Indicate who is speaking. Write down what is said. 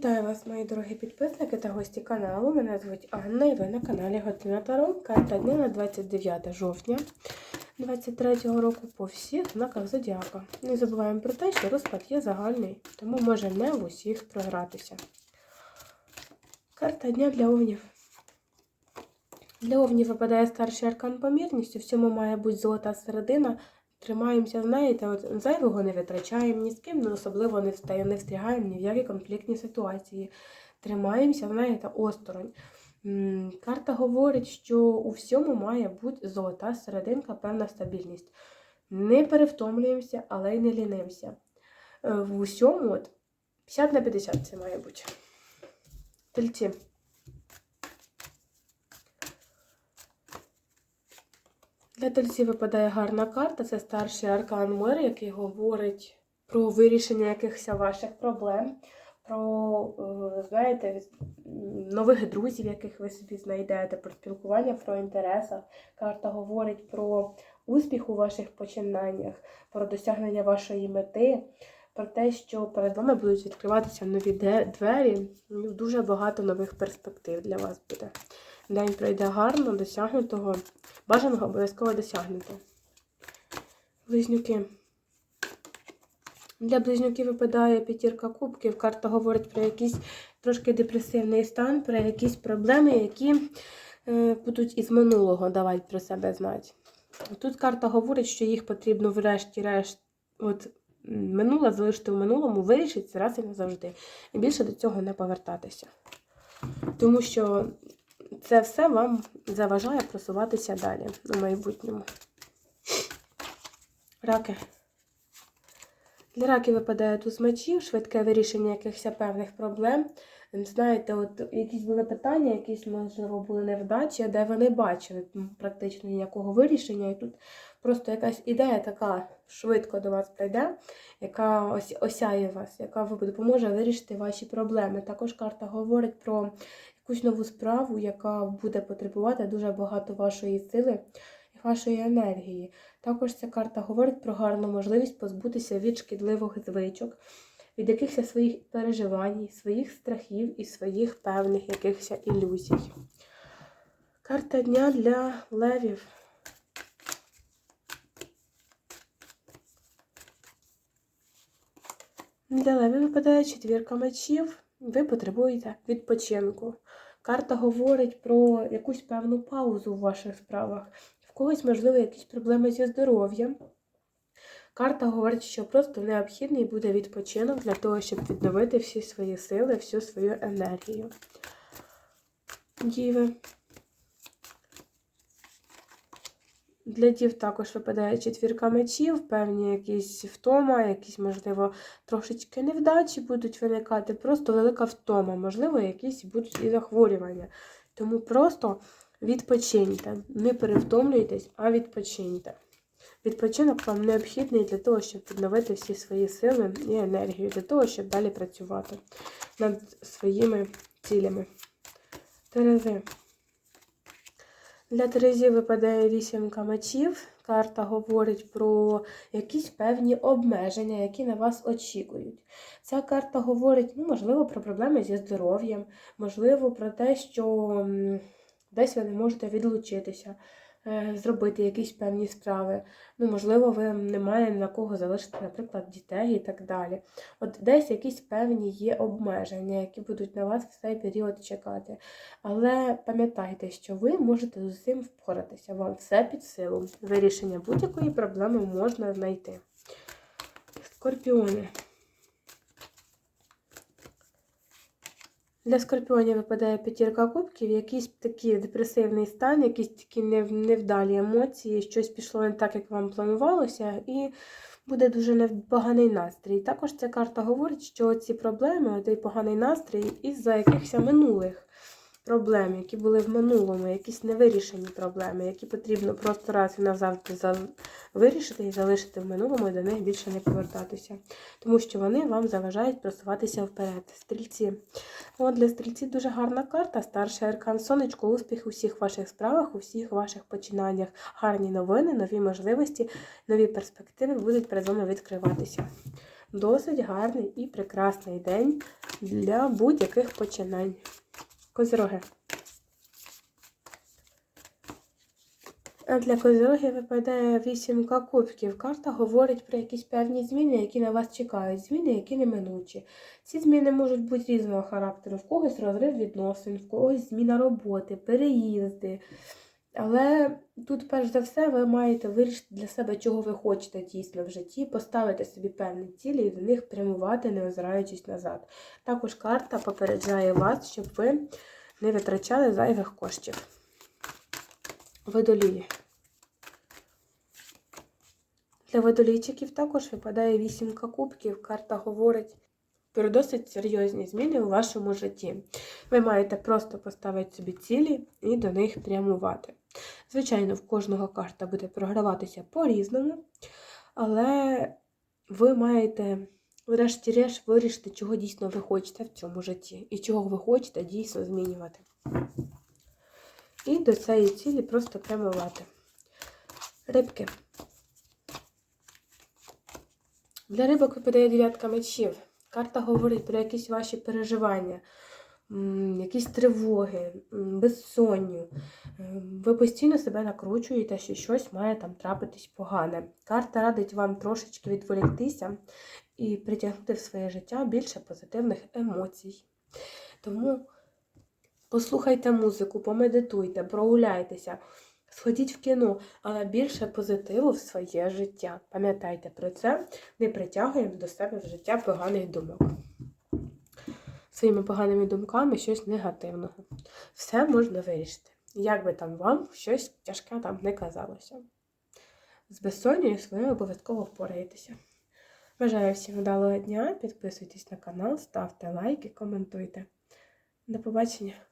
Speaker 1: Вітаю вас, мої дорогі підписники та гості каналу. Мене звуть Анна і ви на каналі Готина Таро. Карта дня на 29 жовтня 2023 року по всіх знаках Зодіака. Не забуваємо про те, що розклад є загальний, тому може не в усіх програтися. Карта дня для овнів. Для овнів випадає старший аркан помірністю, в цьому має бути золота середина. Тримаємося, знаєте, от зайвого не витрачаємо ні з ким, ну, особливо не встаємо, не встрягаємо ні в які конфліктні ситуації. Тримаємося, знаєте, осторонь. Карта говорить, що у всьому має бути золота серединка, певна стабільність. Не перевтомлюємося, але й не лінимося. Е, В усьому от 50 на 50 це має бути. Тельці. Для тельців випадає гарна карта. Це старший аркан мир, який говорить про вирішення якихось ваших проблем, про, е, знаєте, нових друзів, яких ви собі знайдете, про спілкування, про інтересах. Карта говорить про успіх у ваших починаннях, про досягнення вашої мети, про те, що перед вами будуть відкриватися нові двері. Ну, Дуже багато нових перспектив для вас буде. День пройде гарно, досягнутого. Бажаного обов'язково досягнути. Близнюки. Для близнюків випадає п'ятірка кубків. Карта говорить про якийсь трошки депресивний стан, про якісь проблеми, які е, будуть із минулого давати про себе знати. Тут карта говорить, що їх потрібно врешті-решт от, минуле залишити в минулому, вирішити раз і назавжди. І більше до цього не повертатися. Тому що це все вам заважає просуватися далі у майбутньому. Раки. Для раків випадає туз мечів, швидке вирішення якихось певних проблем. Знаєте, от якісь були питання, якісь, можливо, були невдачі, де ви не бачили практично ніякого вирішення. І тут просто якась ідея така швидко до вас прийде, яка осяє вас, яка допоможе вирішити ваші проблеми. Також карта говорить про якусь нову справу, яка буде потребувати дуже багато вашої сили і вашої енергії. Також ця карта говорить про гарну можливість позбутися від шкідливих звичок, від якихось своїх переживань, своїх страхів і своїх певних якихось ілюзій. Карта дня для левів. Для левів випадає четвірка мечів. Ви потребуєте відпочинку. Карта говорить про якусь певну паузу в ваших справах. В когось, можливо, якісь проблеми зі здоров'ям. Карта говорить, що просто необхідний буде відпочинок для того, щоб відновити всі свої сили, всю свою енергію. Діви. Для дів також випадає четвірка мечів, певні якісь втома, якісь, можливо, трошечки невдачі будуть виникати, просто велика втома, можливо, якісь будуть і захворювання. Тому просто відпочиньте. Не перевтомлюйтесь, а відпочиньте. Відпочинок вам необхідний для того, щоб відновити всі свої сили і енергію, для того, щоб далі працювати над своїми цілями. Терези. Для Терезі випадає вісімка мечів. Карта говорить про якісь певні обмеження, які на вас очікують. Ця карта говорить, ну, можливо, про проблеми зі здоров'ям, можливо, про те, що десь ви не можете відлучитися, зробити якісь певні справи. Ну, можливо, ви не маєте на кого залишити, наприклад, дітей і так далі. От десь якісь певні є обмеження, які будуть на вас в цей період чекати. Але пам'ятайте, що ви можете з усім впоратися. Вам все під силу. Вирішення будь-якої проблеми можна знайти. Скорпіони. Для скорпіонів випадає п'ятірка кубків, якийсь такий депресивний стан, якісь такі невдалі емоції, щось пішло не так, як вам планувалося, і буде дуже непоганий настрій. Також ця карта говорить, що ці проблеми, цей поганий настрій із-за якихось минулих проблем, які були в минулому, якісь невирішені проблеми, які потрібно просто раз і назавжди вирішити і залишити в минулому і до них більше не повертатися. Тому що вони вам заважають просуватися вперед. Стрільці. От для стрільців дуже гарна карта. Старший аркан сонечко, успіх у всіх ваших справах, у всіх ваших починаннях. Гарні новини, нові можливості, нові перспективи будуть перед вами відкриватися. досить гарний і прекрасний день для будь-яких починань. Козроги. А для козирогів випадає вісімка кубків. Карта говорить про якісь певні зміни, які на вас чекають, зміни, які неминучі. Ці зміни можуть бути різного характеру. В когось розрив відносин, в когось зміна роботи, переїзди. Але тут, перш за все, ви маєте вирішити для себе, чого ви хочете дійсно в житті, поставити собі певні цілі і до них прямувати, не озираючись назад. Також карта попереджає вас, щоб ви не витрачали зайвих коштів. Водолії. Для водолійчиків також випадає вісімка кубків. Карта говорить про досить серйозні зміни у вашому житті. Ви маєте просто поставити собі цілі і до них прямувати. Звичайно, в кожного карта буде програватися по-різному, але ви маєте, врешті-решт, вирішити, чого дійсно ви хочете в цьому житті і чого ви хочете дійсно змінювати. І до цієї цілі просто прямувати. Рибки. Для рибок випадає дев'ятка мечів. Карта говорить про якісь ваші переживання, якісь тривоги, безсонню. Ем, Ви постійно себе накручуєте, що щось має там трапитись погане. Карта радить вам трошечки відволіктися і притягнути в своє життя більше позитивних емоцій. Тому послухайте музику, помедитуйте, прогуляйтеся, сходіть в кіно, але більше позитиву в своє життя. Пам'ятайте про це, не притягуємо до себе в життя поганих думок. Своїми поганими думками щось негативного. Все можна вирішити. Як би там вам щось тяжке там не казалося. З безсонням своєю обов'язково впораєтеся. Бажаю всім вдалого дня. Підписуйтесь на канал, ставте лайки, коментуйте. До побачення!